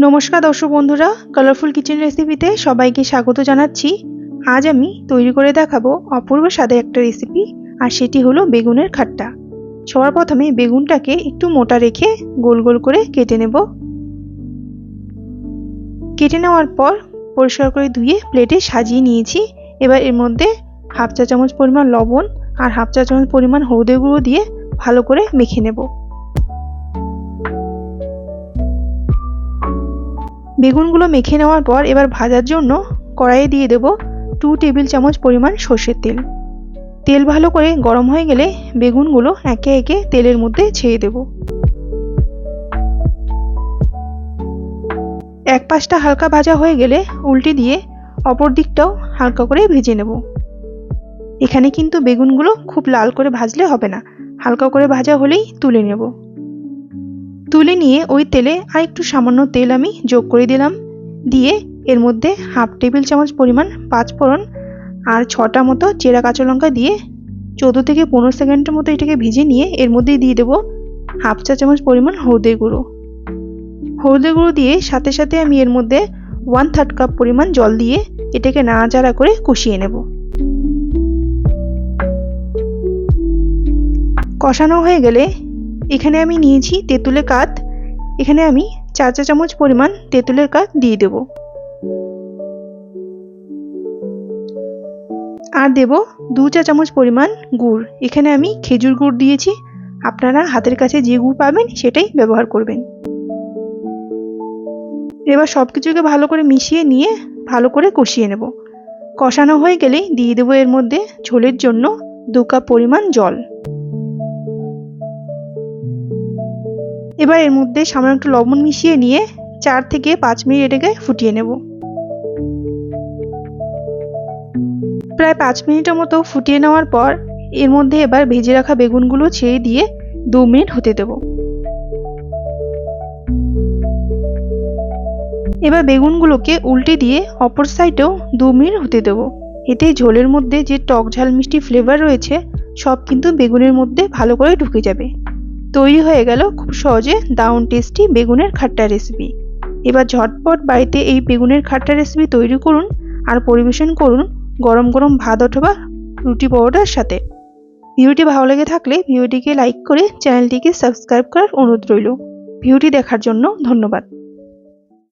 নমস্কার দর্শক বন্ধুরা কালারফুল কিচেন রেসিপিতে সবাইকে স্বাগত জানাচ্ছি। আজ আমি তৈরি করে দেখাবো অপূর্ব স্বাদের একটা রেসিপি আর সেটি হলো বেগুনের খাট্টা। সবার প্রথমে বেগুনটাকে একটু মোটা রেখে গোল গোল করে কেটে নেব। কেটে নেওয়ার পর পরিষ্কার করে ধুয়ে প্লেটে সাজিয়ে নিয়েছি। এবার এর মধ্যে হাফ চা চামচ পরিমাণ লবণ আর হাফ চা চামচ পরিমাণ হলুদের গুঁড়ো দিয়ে ভালো করে মেখে নেব। বেগুনগুলো মেখে নেওয়ার পর এবার ভাজার জন্য কড়াইয়ে দিয়ে দেব টু টেবিল চামচ পরিমাণ সর্ষের তেল। তেল ভালো করে গরম হয়ে গেলে বেগুনগুলো একে একে তেলের মধ্যে ছেড়ে দেব। এক পাশটা হালকা ভাজা হয়ে গেলে উল্টে দিয়ে অপর দিকটাও হালকা করে ভেজে নেব। এখানে কিন্তু বেগুনগুলো খুব লাল করে ভাজলে হবে না। হালকা করে ভাজা হলেই তুলে নেব। তুলে নিয়ে ওই তেলে আর একটু সামান্য তেল আমি যোগ করে দিলাম। দিয়ে এর মধ্যে হাফ টেবিল চামচ পরিমাণ পাঁচফোড়ন আর ছটা মতো চেরা কাঁচা লঙ্কা দিয়ে চোদ্দ থেকে পনেরো সেকেন্ডের মতো এটাকে ভেজে নিয়ে এর মধ্যে দিয়ে দেবো হাফ চা চামচ পরিমাণ হলদের গুঁড়ো। হলদের গুঁড়ো দিয়ে সাথে সাথে আমি এর মধ্যে ওয়ান থার্ড কাপ পরিমাণ জল দিয়ে এটাকে নাড়াচাড়া করে কষিয়ে নেব। কষানো হয়ে গেলে এখানে আমি নিয়েছি তেঁতুলের কাঠ এখানে আমি চার চা চামচ পরিমাণ তেঁতুলের কাঠ দিয়ে দেব। আর দেব দু চা চামচ পরিমাণ গুড়। এখানে আমি খেজুর গুড় দিয়েছি। আপনারা হাতের কাছে যে গুড় পাবেন সেটাই ব্যবহার করবেন। এবার সব কিছুকে ভালো করে মিশিয়ে নিয়ে ভালো করে কষিয়ে নেব। কষানো হয়ে গেলেই দিয়ে দেবো এর মধ্যে ঝোলের জন্য দু কাপ পরিমাণ জল। এবার এর মধ্যে সামান্য একটু লবণ মিশিয়ে নিয়ে চার থেকে পাঁচ মিনিট এটাকে ফুটিয়ে নেব। প্রায় পাঁচ মিনিটের মতো ফুটিয়ে নেওয়ার পর এর মধ্যে এবার ভেজে রাখা বেগুনগুলো ছেড়ে দিয়ে দু মিনিট হতে দেব। এবার বেগুনগুলোকে উল্টে দিয়ে অপর সাইডেও দু মিনিট হতে দেব। এতে ঝোলের মধ্যে যে টক ঝাল মিষ্টি ফ্লেভার রয়েছে, সব কিন্তু বেগুনের মধ্যে ভালো করে ঢুকে যাবে। তৈরি হয়ে গেল খুব সহজে দাউন টেস্টি বেগুনের খাট্টা রেসিপি এবার ঝটপট বাড়িতে এই বেগুনের খাট্টা রেসিপি তৈরি করুন আর পরিবেশন করুন গরম গরম ভাত অথবা রুটি পরোটার সাথে। ভিডিওটি ভালো লেগে থাকলে ভিডিওটিকে লাইক করে চ্যানেলটিকে সাবস্ক্রাইব করার অনুরোধ রইল। ভিডিওটি দেখার জন্য ধন্যবাদ।